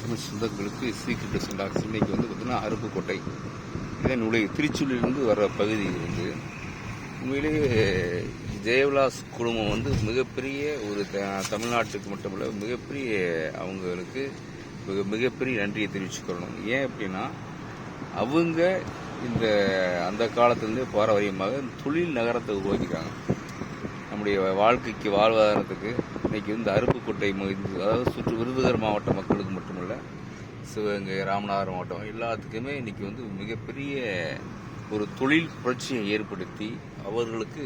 தமிழ் சொந்தங்களுக்கு சீக்கிரம் சொல்லாக்ஸ் இன்னைக்கு வந்து பார்த்தீங்கன்னா அருப்புக்கோட்டை. இதன் நுழை திருச்சூரிலிருந்து வர பகுதி வந்து உண்மையிலேயே ஜெயவிலாஸ் குடும்பம் வந்து மிகப்பெரிய ஒரு த- தமிழ்நாட்டுக்கு மட்டுமல்ல மிகப்பெரிய அவங்களுக்கு மிக மிகப்பெரிய நன்றியை தெரிவிச்சுக்கிறணும் ஏன் அப்படின்னா அவங்க இந்த அந்த காலத்துலேருந்தே பாரம்பரியமாக தொழில் நகரத்தை உருவாக்கிட்டாங்க நம்முடைய வாழ்க்கைக்கு வாழ்வாதாரத்துக்கு இன்னைக்கு வந்து அருப்புக்கோட்டை அதாவது சுற்று விருதுநகர் மாவட்ட மக்களுக்கு மட்டுமல்ல சிவகங்கை ராமநாதபுரம் மாவட்டம் எல்லாத்துக்குமே இன்னைக்கு வந்து மிகப்பெரிய ஒரு தொழில் புரட்சியை ஏற்படுத்தி அவர்களுக்கு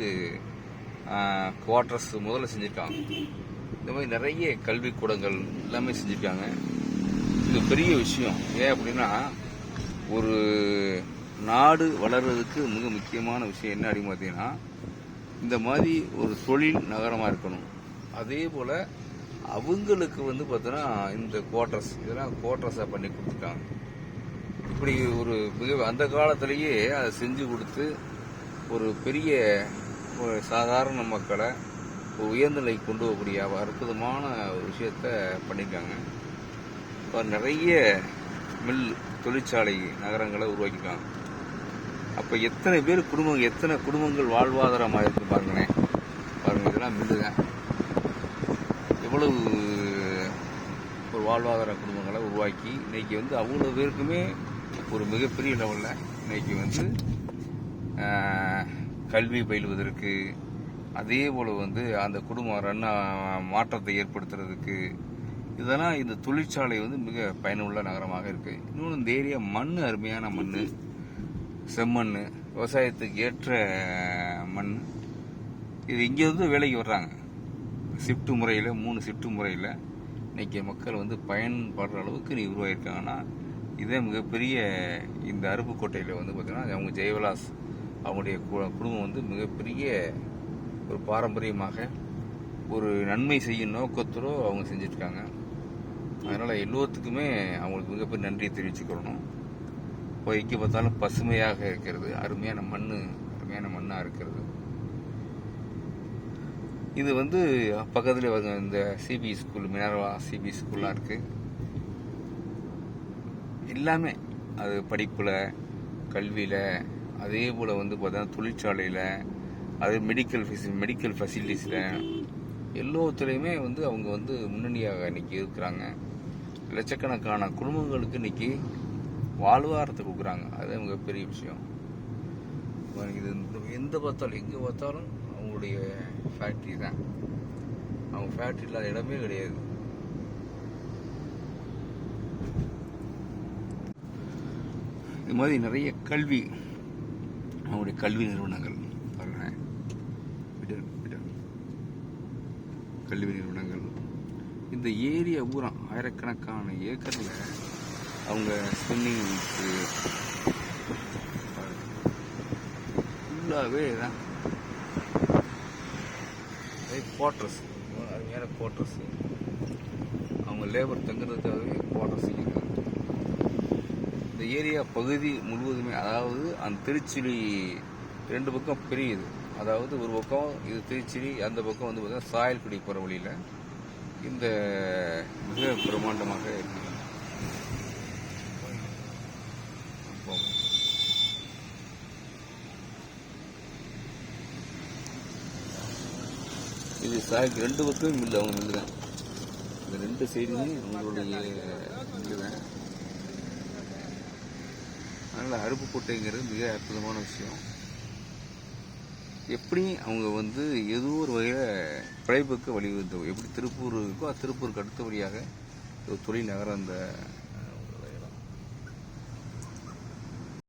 குவார்டர்ஸ் முதல்ல செஞ்சுருக்காங்க. இந்த மாதிரி நிறைய கல்விக்கூடங்கள் எல்லாமே செஞ்சுருக்காங்க. இது பெரிய விஷயம். ஏன் அப்படின்னா ஒரு நாடு வளர்றதுக்கு மிக முக்கியமான விஷயம் என்ன அப்படின்னு பார்த்தீங்கன்னா இந்த மாதிரி ஒரு தொழில் நகரமாக இருக்கணும். அதே போல் அவங்களுக்கு வந்து பார்த்தோன்னா இந்த குவார்ட்டர்ஸ் இதெல்லாம் குவார்ட்டர்ஸாக பண்ணி கொடுத்துட்டாங்க. இப்படி ஒரு மிக அந்த காலத்திலேயே அதை செஞ்சு கொடுத்து ஒரு பெரிய ஒரு சாதாரண மக்களை ஒரு உயர்நிலை கொண்டு போகக்கூடிய அற்புதமான ஒரு விஷயத்த பண்ணியிருக்காங்க. இப்போ நிறைய மில் தொழிற்சாலை நகரங்களை உருவாக்கிட்டாங்க அப்போ எத்தனை பேர் குடும்பம் எத்தனை குடும்பங்கள் வாழ்வாதாரமாக இருக்கு பாருங்களேன். பாருங்கள் இதெல்லாம் மில்லுங்க. அவ்வளவு ஒரு வாழ்வாதார குடும்பங்களை உருவாக்கி இன்னைக்கு வந்து அவ்வளோ பேருக்குமே ஒரு மிகப்பெரிய லெவலில் இன்னைக்கு வந்து கல்வி பயிலுவதற்கு அதே போல் வந்து அந்த குடும்பம் ரன் மாற்றத்தை ஏற்படுத்துறதுக்கு இதெல்லாம் இந்த தொழிற்சாலை வந்து மிக பயனுள்ள நகரமாக இருக்குது இன்னொன்று இந்த ஏரியா மண் அருமையான மண் செம்மண் விவசாயத்துக்கு ஏற்ற மண். இது இங்கே வந்து வேலைக்கு வர்றாங்க. ஷிஃப்ட் முறையில் மூணு ஷிஃப்ட் முறையில் இன்றைக்கி மக்கள் வந்து பயன்படுற அளவுக்கு நீ உருவாயிருக்காங்கன்னா இதே மிகப்பெரிய இந்த அருப்புக்கோட்டையில் வந்து பார்த்திங்கன்னா அவங்க ஜெயவிலாஸ் அவங்களுடைய கு- குடும்பம் வந்து மிகப்பெரிய ஒரு பாரம்பரியமாக ஒரு நன்மை செய்யும் நோக்கத்தோடு அவங்க செஞ்சுருக்காங்க. அதனால் எல்லோத்துக்குமே அவங்களுக்கு மிகப்பெரிய நன்றியை தெரிவிச்சுக்கிறணும் இப்போ எங்கே பார்த்தாலும் பசுமையாக இருக்கிறது அருமையான மண் அருமையான மண்ணாக இருக்கிறது. இது வந்து பக்கத்தில் வந்து இந்த சிபி ஸ்கூல் மினர்வா சிபி ஸ்கூல்லாம் இருக்குது எல்லாமே அது படிப்பில் கல்வியில் அதே போல் வந்து பார்த்தீங்கன்னா தொழிற்சாலையில் அது மெடிக்கல் ஃபெசி மெடிக்கல் ஃபெசிலிட்டிஸில் எல்லாத்துலேயுமே வந்து அவங்க வந்து முன்னணியாக இன்றைக்கி இருக்கிறாங்க. லட்சக்கணக்கான குடும்பங்களுக்கு இன்னைக்கு வாழ்வாரத்தை கொடுக்குறாங்க. அது மிகப்பெரிய விஷயம். இது எந்த பார்த்தாலும் எங்கே பார்த்தாலும் அவங்களுடைய ஃபேக்ட்ரி தான். அவங்க ஃபேக்ட்ரி இல்லாத இடமே கிடையாது. இது மாதிரி நிறைய கல்வி அவங்களுடைய கல்வி நிறுவனங்கள் பாருங்க கல்வி நிறுவனங்கள். இந்த ஏரியா பூரா ஆயிரக்கணக்கான ஏக்கரில் அவங்க ஸ்விம்மிங் ஃபுல்லாகவே தான் குவார்ட்டர்ஸ் அருமையான குவார்ட்டர்ஸ் அவங்க லேபர் தங்குறதுக்காகவே குவார்ட்டர்ஸ் இருக்காங்க இந்த ஏரியா பகுதி முழுவதுமே அதாவது அந்த திருச்சிலி ரெண்டு பக்கம் பிரியுது. அதாவது ஒரு பக்கம் இது திருச்சிலி அந்த பக்கம் வந்து பார்த்தீங்கன்னா சாயல்குடி போகிற வழியில் இந்த மிக பிரம்மாண்டமாக இருக்குது இது சாய் ரெண்டு பக்கமும் மில்லு அவங்க மில்லு தான். இந்த ரெண்டு சைடுமே அவங்களுடைய மில்லு தான். அதனால் அருப்புக்கோட்டைங்கிறது மிக அற்புதமான விஷயம். எப்படி அவங்க வந்து ஏதோ ஒரு வகையில் பிழைப்புக்கு வழிவகுத்தோம் எப்படி திருப்பூர் இருக்கோ அது திருப்பூருக்கு அடுத்தபடியாக ஒரு தொழில் நகரம் அந்த